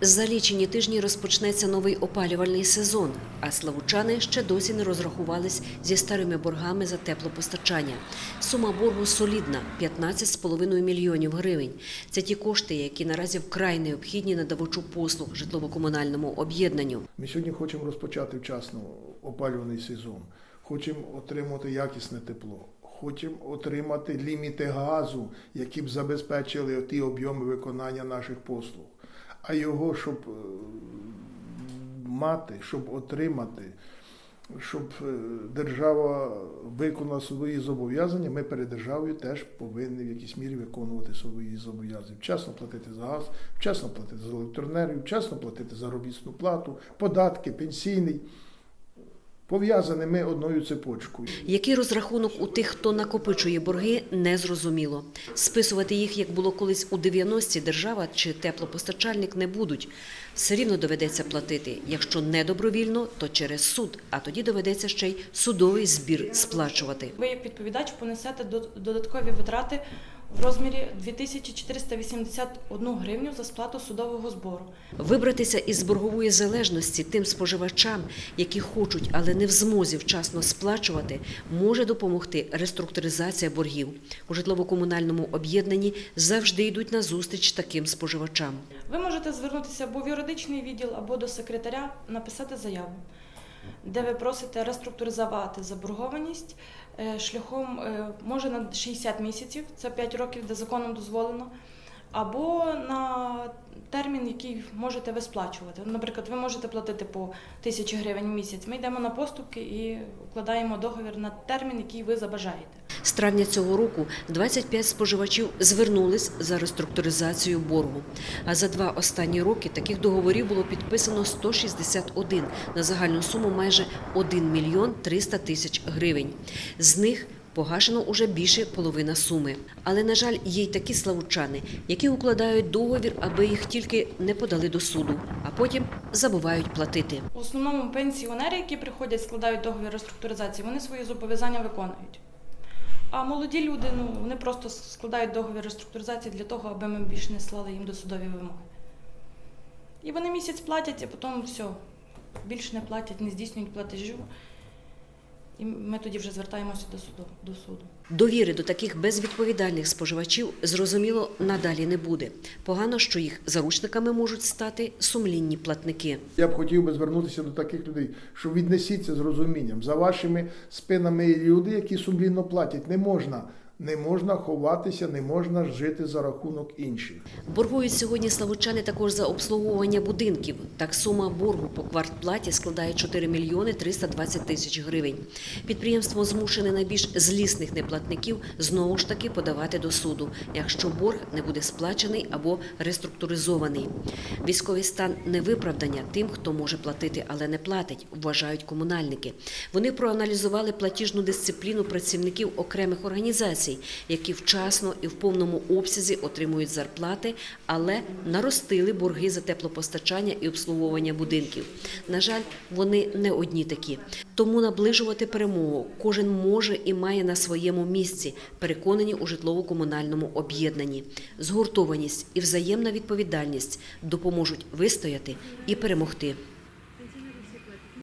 За лічені тижні розпочнеться новий опалювальний сезон, а славучани ще досі не розрахувались зі старими боргами за теплопостачання. Сума боргу солідна 15,5 мільйонів гривень. Це ті кошти, які наразі вкрай необхідні надавачу послуг житлово-комунальному об'єднанню. Ми сьогодні хочемо розпочати вчасно опалювальний сезон. Хочемо отримати якісне тепло. Хочемо отримати ліміти газу, які б забезпечили ті об'єми виконання наших послуг. А його, щоб е, мати, щоб отримати, щоб е, держава виконала свої зобов'язання, ми перед державою теж повинні в якійсь мірі виконувати свої зобов'язання. Вчасно платити за газ, вчасно платити за електроенергію, вчасно платити за робітну плату, податки, пенсійний. Пов'язані ми одною цепочкою. Який розрахунок у тих, хто накопичує борги, не зрозуміло. Списувати їх, як було колись у 90-ті, держава чи теплопостачальник не будуть. Все рівно доведеться платити. Якщо не добровільно, то через суд, а тоді доведеться ще й судовий збір сплачувати. Ви як відповідач понесете до- додаткові витрати в розмірі 2481 гривню за сплату судового збору. Вибратися із боргової залежності тим споживачам, які хочуть, але не в змозі вчасно сплачувати, може допомогти реструктуризація боргів. У житлово-комунальному об'єднанні завжди йдуть на зустріч таким споживачам. Ви можете звернутися або в юридичний відділ, або до секретаря, написати заяву, де ви просите реструктуризувати заборгованість е, шляхом е, може на 60 місяців, це 5 років, де законом дозволено, або на термін, який можете ви сплачувати. Наприклад, ви можете платити по тисячі гривень в місяць. Ми йдемо на поступки і укладаємо договір на термін, який ви забажаєте. З травня цього року 25 споживачів звернулись за реструктуризацію боргу. А за два останні роки таких договорів було підписано 161 на загальну суму майже 1 мільйон 300 тисяч гривень. З них погашено уже більше половина суми. Але, на жаль, є й такі славучани, які укладають договір, аби їх тільки не подали до суду, а потім забувають платити. В основному пенсіонери, які приходять, складають договір реструктуризації, вони свої зобов'язання виконують. А молоді люди, ну вони просто складають договір реструктуризації для того, аби ми більше не слали їм досудові вимоги. І вони місяць платять, а потім все, більше не платять, не здійснюють платежу. І ми тоді вже звертаємося до суду. До суду. Довіри до таких безвідповідальних споживачів зрозуміло надалі не буде. Погано, що їх заручниками можуть стати сумлінні платники. Я б хотів би звернутися до таких людей, що віднесіться з розумінням. За вашими спинами люди, які сумлінно платять. Не можна, не можна ховатися, не можна жити за рахунок інших. Боргують сьогодні славучани також за обслуговування будинків. Так сума боргу по квартплаті складає 4 мільйони 320 тисяч гривень. Підприємство змушене найбільш злісних неплатників знову ж таки подавати до суду, якщо борг не буде сплачений або реструктуризований. Військовий стан не виправдання тим, хто може платити, але не платить, вважають комунальники. Вони проаналізували платіжну дисципліну працівників окремих організацій, які вчасно і в повному обсязі отримують зарплати, але наростили борги за теплопостачання і обслуговування будинків. На жаль, вони не одні такі. Тому наближувати перемогу кожен може і має на своєму місці, переконані у житлово-комунальному об'єднанні. Згуртованість і взаємна відповідальність допоможуть вистояти і перемогти.